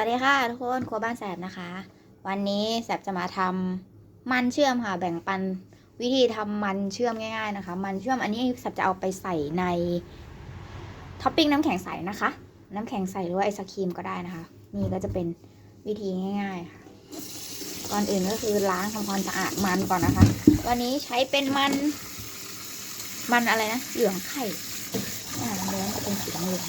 วัสดีค่ะทุกคนครัวบ้านแสบนะคะ วันนี้แสบจะมาทำมันเชื่อมค่ะ แบ่งปันวิธีทำมันเชื่อมง่าย ๆนะคะ มันเชื่อมอันนี้แสบจะเอาไปใส่ในท็อปปิ้งน้ำแข็งใสนะคะ น้ำแข็งใสหรือว่าไอศครีมก็ได้นะคะ นี่ก็จะเป็นวิธีง่ายๆค่ะ ก่อนอื่นก็คือล้างทำความสะอาดมันก่อนนะคะ วันนี้ใช้เป็นมัน มันอะไรนะเหลืองไข่อ่าเนื้อจะเป็นสีเหลือง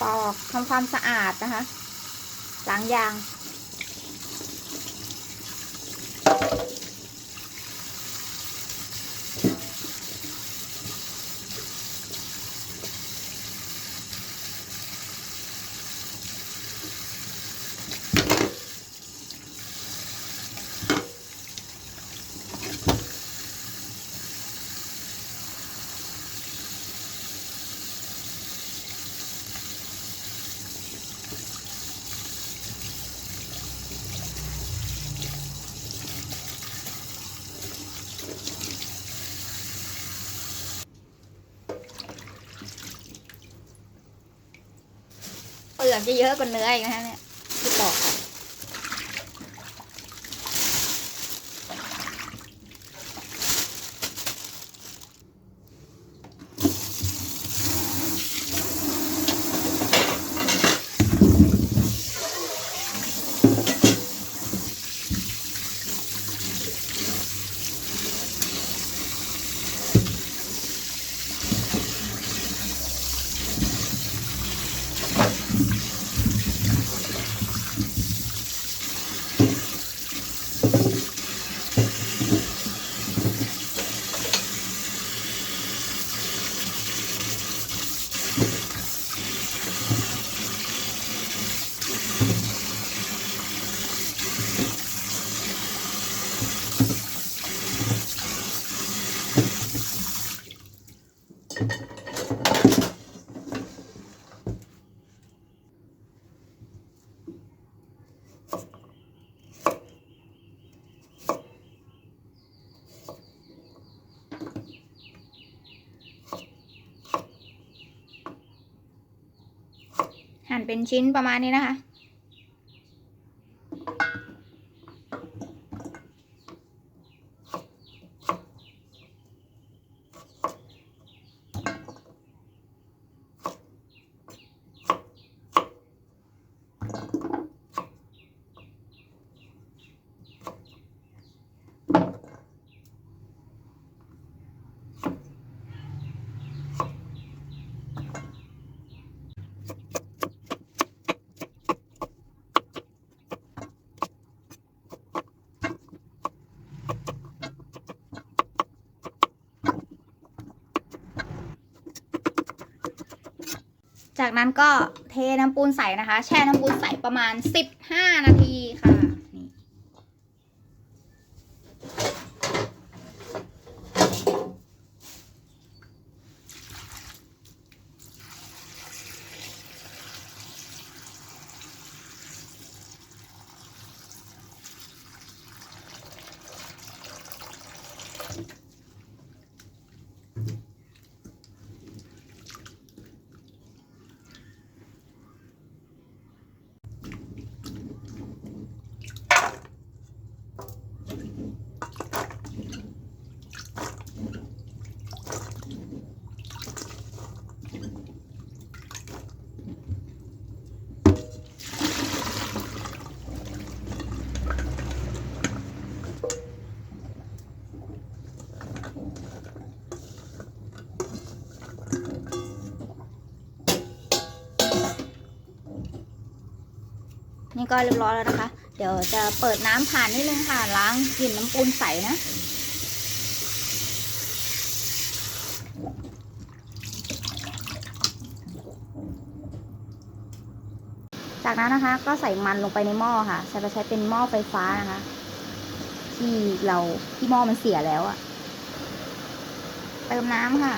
ปอกทำความสะอาดนะคะล้างยาง ลือกจะเยอะกว่าเนื้ออีกนะคะเนี่ยที่ปอก หั่นเป็นชิ้นประมาณนี้นะคะ จากนั้นก็เทน้ำปูนใส่นะคะ แช่น้ำปูนใส่ประมาณ 15 นาทีค่ะ ก็เรียบร้อยแล้วนะคะ เดี๋ยวจะเปิดน้ำผ่านนิดนึงค่ะล้างกลิ่นน้ำปูนใสนะจากนั้นนะคะก็ใส่มันลงไปในหม้อค่ะใช้ไปใช้เป็นหม้อไฟฟ้านะคะ ที่เราที่หม้อมันเสียแล้วอะเติมน้ำค่ะ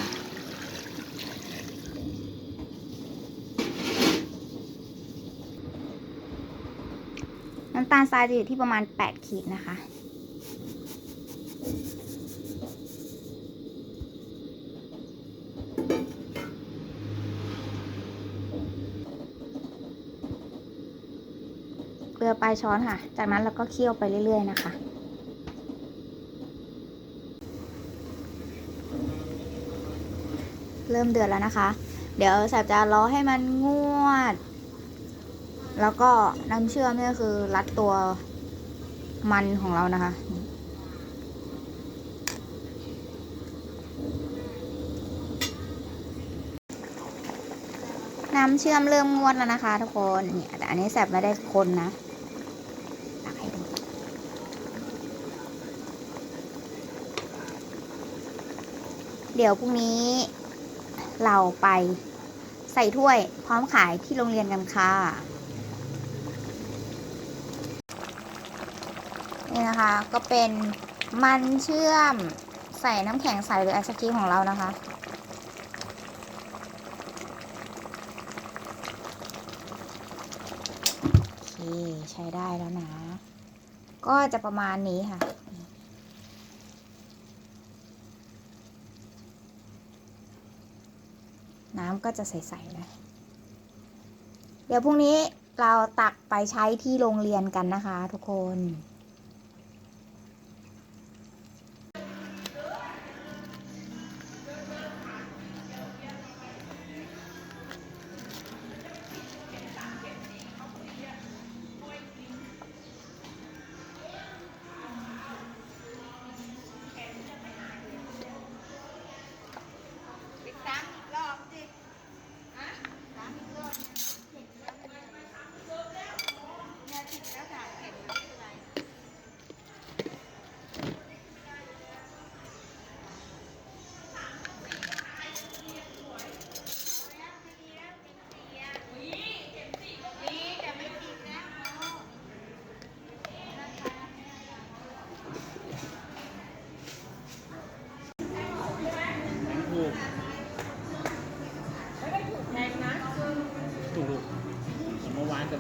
ตาลทรายจะอยู่ที่ประมาณ 8 ขีดนะคะ เกลือปลายช้อนค่ะ จากนั้นเราก็เคี่ยวไปเรื่อย ๆ นะคะ เริ่มเดือดแล้วนะคะ เดี๋ยวแสบจะรอให้มันงวด แล้วก็น้ำเชื่อมเนี่ยคือรัดตัวมันของเรานะคะ น้ำเชื่อมเริ่มงวดแล้วนะคะทุกคนเนี่ยแต่อันนี้แสบไม่ได้คนนะเดี๋ยวพรุ่งนี้เราไปใส่ถ้วยพร้อมขายที่โรงเรียนกันค่ะ นี่นะคะ ก็เป็นมันเชื่อมใส่น้ำแข็งใสหรือไอศครีมของเรานะคะ โอเค ใช้ได้แล้วนะ ก็จะประมาณนี้ค่ะน้ำก็จะใสๆนะ เดี๋ยวพรุ่งนี้เราตักไปใช้ที่โรงเรียนกันนะคะทุกคน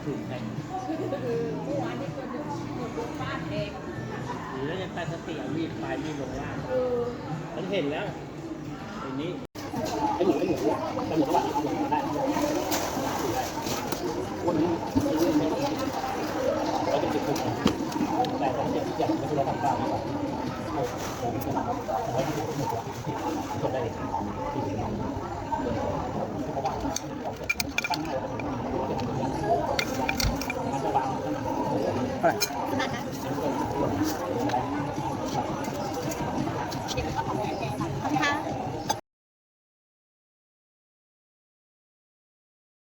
เมื่อวานก็ถูกแพงเมื่อวานนี้ตัวหนึ่งหมดลูกบ้านเองหรือแล้วยังตั้งสติเอามีดปลายมีดลงล่างเออฉันเห็นแล้วทีนี้ไอ้หมูไอ้หมูไอ้หมูก็ว่าได้วันนี้เราจะติดคุกแต่ต้องเจ็บเจ็บไม่ใช่เราทำได้หรือเปล่าโอ้โหผมจะไว้ที่ผมจะจะได้ตั้งให้เราเป็ 快来。来